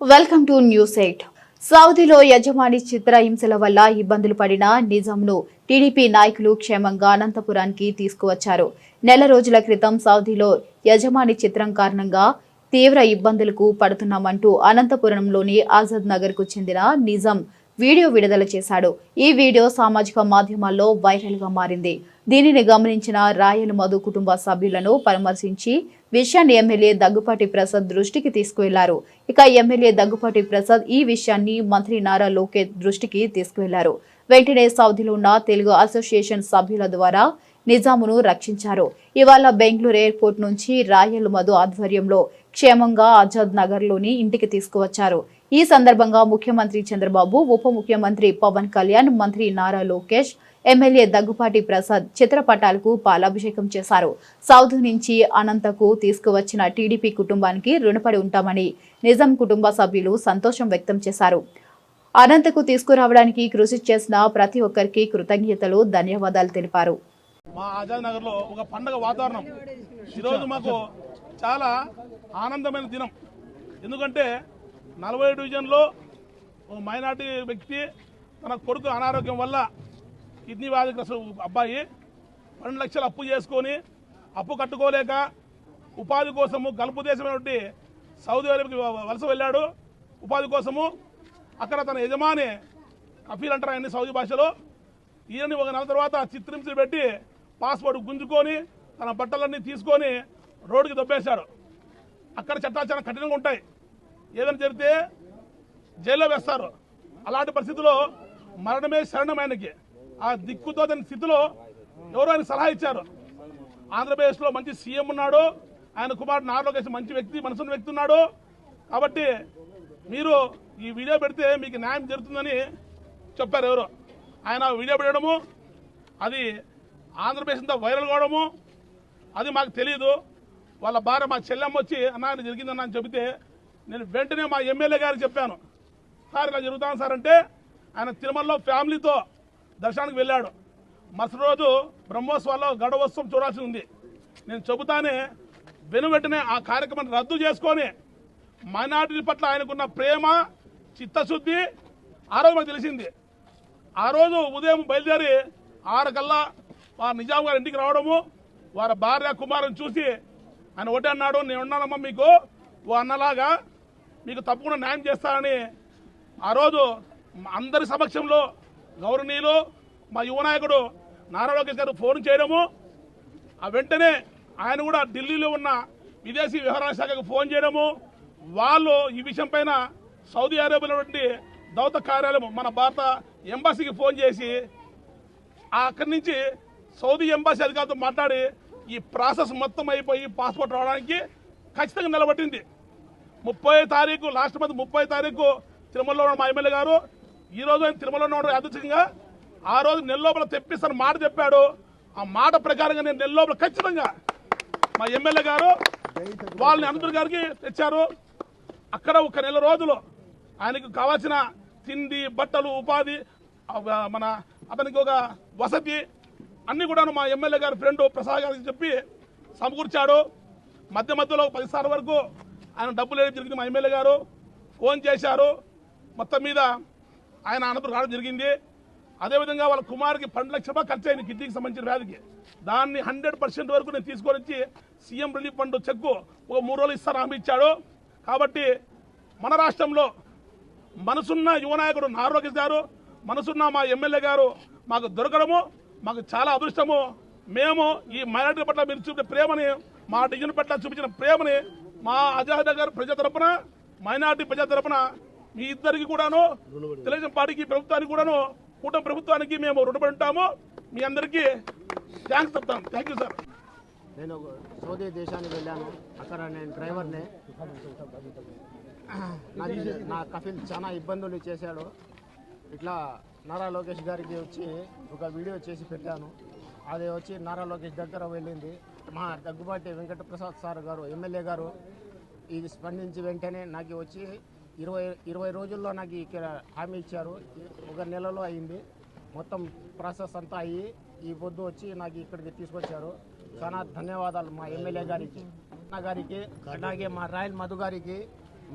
Welcome to news eight. సౌదీలో యజమాని చిత్రహింసల వల్ల ఇబ్బందులు పడిన నిజంను టీడీపీ నాయకులు క్షేమంగా అనంతపురానికి తీసుకువచ్చారు. నెల రోజుల క్రితం సౌదీలో యజమాని చిత్రం కారణంగా తీవ్ర ఇబ్బందులకు పడుతున్నామంటూ అనంతపురంలోని ఆజాద్ నగర్కు చెందిన నిజాం వీడియో విడుదల చేశాడు. ఈ వీడియో సామాజిక మాధ్యమాల్లో వైరల్గా మారింది. దీనిని గమనించిన రాయల మధు కుటుంబ సభ్యులను పరామర్శించి విషయాన్ని ఎమ్మెల్యే దగ్గుపాటి ప్రసాద్ దృష్టికి తీసుకువెళ్ళారు. ఇక ఎమ్మెల్యే దగ్గుపాటి ప్రసాద్ ఈ విషయాన్ని మంత్రి నారా లోకేష్ దృష్టికి తీసుకువెళ్ళారు. వెంటనే సౌదీలో ఉన్న తెలుగు అసోసియేషన్ సభ్యుల ద్వారా నిజామును రక్షించారు. ఇవాళ బెంగళూరు ఎయిర్పోర్ట్ నుంచి రాయల్ మధు ఆధ్వర్యంలో క్షేమంగా ఆజాద్ నగర్లోని ఇంటికి తీసుకువచ్చారు. ఈ సందర్భంగా ముఖ్యమంత్రి చంద్రబాబు ఉప ముఖ్యమంత్రి పవన్ కళ్యాణ్ మంత్రి నారా లోకేష్ ఎమ్మెల్యే దగ్గుపాటి ప్రసాద్ చిత్రపటాలకు పాలాభిషేకం చేశారు. సౌద్ నుంచి అనంతకు తీసుకువచ్చిన టీడీపీ కుటుంబానికి రుణపడి ఉంటామని నిజాం కుటుంబ సభ్యులు సంతోషం వ్యక్తం చేశారు. అనంతకు తీసుకురావడానికి కృషి చేసిన ప్రతి ఒక్కరికి కృతజ్ఞతలు ధన్యవాదాలు తెలిపారు. మా ఆజాద్ నగర్లో ఒక పండగ వాతావరణం. ఈరోజు మాకు చాలా ఆనందమైన దినం. ఎందుకంటే నలభై డివిజన్లో ఓ మైనార్టీ వ్యక్తి తన కొడుకు అనారోగ్యం వల్ల కిడ్నీ వ్యాధిగ్రస్త అబ్బాయి రెండు లక్షలు అప్పు చేసుకొని అప్పు కట్టుకోలేక ఉపాధి కోసము గల్పు దేశమైనటువంటి సౌదీ అరేబియాకి వలస వెళ్ళాడు. ఉపాధి కోసము అక్కడ తన యజమాని కఫీల్ అంటారు ఆయన్ని సౌదీ భాషలో. ఈయన్ని ఒక నెల తర్వాత చిత్రించి పెట్టి పాస్పోర్ట్ గుంజుకొని తన బట్టలన్నీ తీసుకొని రోడ్డుకి దొబ్బేశాడు అక్కడ చట్టాలు చాలా కఠినంగా ఉంటాయి. ఏదైనా జరిగితే జైల్లో వేస్తారు. అలాంటి పరిస్థితిలో మరణమే శరణం ఆయనకి. ఆ దిక్కుతో దాని స్థితిలో ఎవరో ఆయన సలహా ఇచ్చారు? ఆంధ్రప్రదేశ్లో మంచి సీఎం ఉన్నాడు. ఆయన కుమారుడు నారా మంచి వ్యక్తి మనసున్న వ్యక్తి ఉన్నాడు. కాబట్టి మీరు ఈ వీడియో పెడితే మీకు న్యాయం జరుగుతుందని చెప్పారు ఎవరు? ఆయన వీడియో పెట్టడము అది ఆంధ్రప్రదేశ్ అంతా వైరల్ కావడము అది మాకు తెలియదు వాళ్ళ భార్య మా చెల్లెమ్మ వచ్చి అన్న ఇది జరిగిందన్న అని చెబితే నేను వెంటనే మా ఎమ్మెల్యే గారికి చెప్పాను. సార్ ఇలా జరుగుతాను సార్ అంటే ఆయన తిరుమలలో ఫ్యామిలీతో దర్శనానికి వెళ్ళాడు. మరుసటి రోజు బ్రహ్మోత్సవాల్లో గడవోత్సవం చూడాల్సి ఉంది. నేను చెబుతానే వెనువెంటనే ఆ కార్యక్రమాన్ని రద్దు చేసుకొని మైనార్టీల పట్ల ఆయనకున్న ప్రేమ చిత్తశుద్ధి ఆ రోజు మాకు తెలిసింది. ఆ రోజు ఉదయం బయలుదేరి ఆరు కల్లా వారి నిజాం గారి ఇంటికి రావడము వారి భార్య కుమారుని చూసి ఆయన ఒకటే అన్నాడు నేను ఉన్నానమ్మా మీకు అన్నలాగా మీకు తప్పకుండా న్యాయం చేస్తానని ఆ రోజు అందరి సమక్షంలో గౌరవనీయులు మా యువ నాయకుడు నారా లోకేష్ గారు ఫోన్ చేయడము ఆ వెంటనే ఆయన కూడా ఢిల్లీలో ఉన్న విదేశీ వ్యవహారాల శాఖకు ఫోన్ చేయడము వాళ్ళు ఈ విషయం పైన సౌదీ అరేబియాలో ఉన్నటువంటి దౌత కార్యాలయం మన భారత ఎంబసీకి ఫోన్ చేసి అక్కడి నుంచి సౌదీ ఎంబాసీ అధికారులతో మాట్లాడి ఈ ప్రాసెస్ మొత్తం అయిపోయి పాస్పోర్ట్ రావడానికి ఖచ్చితంగా నిలబట్టింది ముప్పై తారీఖు లాస్ట్ మంత్ ముప్పై తారీఖు తిరుమలలో ఉన్న మా ఎమ్మెల్యే గారు ఈ రోజు ఆయన తిరుమలలో ఉన్న యాదృచ్ఛికంగా ఆ రోజు నెల లోపల తెప్పిస్తాను మాట చెప్పాడు. ఆ మాట ప్రకారంగా నేను నెల లోపల ఖచ్చితంగా మా ఎమ్మెల్యే గారు వాళ్ళని అనంతపురం గారికి తెచ్చారు. అక్కడ ఒక నెల రోజులు ఆయనకు కావాల్సిన తిండి బట్టలు ఉపాధి మన అతనికి ఒక వసతి అన్ని కూడాను మా ఎమ్మెల్యే గారి ఫ్రెండ్ ప్రసాద్ గారికి చెప్పి సమకూర్చాడు. మధ్య మధ్యలో పది సార్ల వరకు ఆయన డబ్బులు వేయడం జరిగింది మా ఎమ్మెల్యే గారు. ఫోన్ చేశారు. మొత్తం మీద ఆయన అనంతరం రావడం జరిగింది. అదేవిధంగా వాళ్ళ కుమార్కి పన్నెండు లక్షల రూపాయలు ఖర్చు అయింది కిడ్నీకి సంబంధించిన వ్యాధికి. దాన్ని హండ్రెడ్ పర్సెంట్ వరకు నేను తీసుకొని వచ్చి సీఎం రిలీఫ్ ఫండ్ చెక్కు ఒక మూడు రోజులు ఇస్తాను హామీ ఇచ్చాడు. కాబట్టి మన రాష్ట్రంలో మనసున్న యువ నాయకుడు నారోగ్య గారు మనసున్న మా ఎమ్మెల్యే గారు మాకు దొరకడము మాకు చాలా అదృష్టము. మేము ఈ మైనార్టీ పట్ల మీరు చూపిన ప్రేమని మా డివిజన్ పట్ల చూపించిన ప్రేమని మా అజాద్ గారు ప్రజా తరపున మైనార్టీ ప్రజా తరపున మీ ఇద్దరికి కూడాను తెలుగుదేశం పార్టీకి ప్రభుత్వానికి కూడాను కూటమి ప్రభుత్వానికి మేము రుణపడి ఉంటాము మీ అందరికీ థ్యాంక్స్ చెప్తాను. Thank you sir. నేను సౌదీ దేశానికి వెళ్ళాను. అక్కడ నేను డ్రైవర్ని. నాకు నా కఫిల్ చాలా ఇబ్బందులు చేశాడు. ఇట్లా నారా లోకేష్ గారికి వచ్చి ఒక వీడియో చేసి పెట్టాను. అది వచ్చి నారా లోకేష్ దగ్గర వెళ్ళింది. మా దగ్గుబాటి వెంకట ప్రసాద్ సార్ గారు ఎమ్మెల్యే గారు ఇది స్పందించి వెంటనే నాకు వచ్చి ఇరవై ఇరవై రోజుల్లో నాకు ఇక్కడ హామీ ఇచ్చారు. ఒక నెలలో అయింది. మొత్తం ప్రాసెస్ అంతా అయ్యి ఈ పొద్దు వచ్చి నాకు ఇక్కడికి తీసుకొచ్చారు. చాలా ధన్యవాదాలు మా ఎమ్మెల్యే గారికి అన్న గారికి అలాగే మా రాయల్ మధు గారికి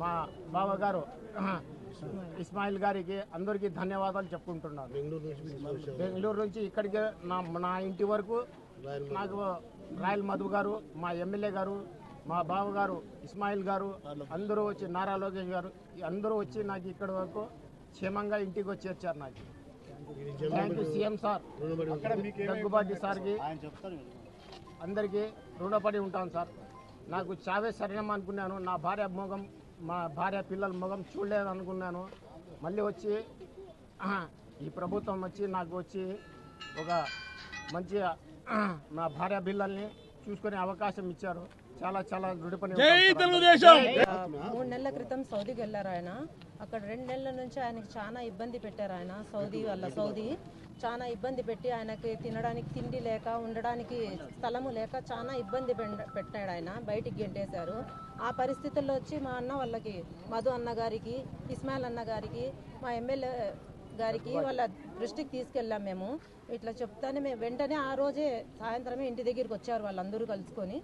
మా బావగారు ఇస్మాయిల్ గారికి అందరికీ ధన్యవాదాలు చెప్పుకుంటున్నాను. బెంగళూరు నుంచి ఇక్కడికి నా నా ఇంటి వరకు నాకు రాయల్ మధు గారు మా ఎమ్మెల్యే గారు మా బావ గారు ఇస్మాయిల్ గారు అందరూ వచ్చి నారా లోకేష్ గారు అందరూ వచ్చి నాకు ఇక్కడ వరకు క్షేమంగా ఇంటికి వచ్చి వచ్చారు నాకు. Thank you CM sir Daggubati సార్కి అందరికీ రుణపడి ఉంటాను సార్. నాకు చావే శరణం అనుకున్నాను. నా భార్య మొగం మా భార్య పిల్లల మొగం చూడలేదు అనుకున్నాను. మళ్ళీ వచ్చి ఈ ప్రభుత్వం వచ్చి నాకు వచ్చి ఒక మంచి నా భార్య పిల్లల్ని చూసుకునే అవకాశం ఇచ్చారు. చాలా చాలా సార్. తెలుగుదేశం! మూడు నెలల క్రితం సౌదీకి వెళ్ళారు ఆయన. అక్కడ రెండు నెలల నుంచి ఆయనకి చాలా ఇబ్బంది పెట్టారు ఆయన సౌదీ వల్ల సౌదీ. చాలా ఇబ్బంది పెట్టి ఆయనకి తినడానికి తిండి లేక ఉండడానికి స్థలము లేక చాలా ఇబ్బంది పెట్టాడు ఆయన. బయటికి గెంటేశారు. ఆ పరిస్థితుల్లో వచ్చి మా అన్న వాళ్ళకి మధు అన్న గారికి ఇస్మాయిల్ అన్న గారికి మా ఎమ్మెల్యే గారికి వాళ్ళ దృష్టికి తీసుకెళ్ళాం మేము. ఇట్లా చెప్తానే మేము వెంటనే ఆ రోజే సాయంత్రమే ఇంటి దగ్గరికి వచ్చారు వాళ్ళందరూ కలుసుకొని.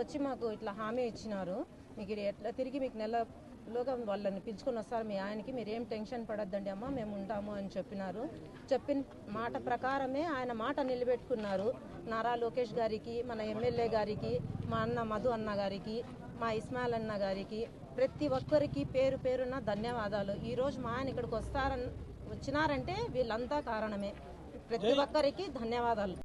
వచ్చి మాకు ఇట్లా హామీ ఇచ్చినారు. మీకు ఎట్లా తిరిగి మీకు నెలలోగా వాళ్ళని పిలుచుకొని వస్తారు మీ ఆయనకి. మీరు ఏం టెన్షన్ పడద్దండి అమ్మ మేము ఉంటాము అని చెప్పినారు. చెప్పిన మాట ప్రకారమే ఆయన మాట నిలబెట్టుకున్నారు. నారా లోకేష్ గారికి మన ఎమ్మెల్యే గారికి మా అన్న మధు అన్న గారికి మా ఇస్మాయిల్ అన్న గారికి ప్రతి ఒక్కరికి పేరు పేరున ధన్యవాదాలు. ఈరోజు మా ఆయన ఇక్కడికి వస్తారని వచ్చినారంటే వీళ్ళంతా కారణమే. ప్రతి ఒక్కరికి ధన్యవాదాలు.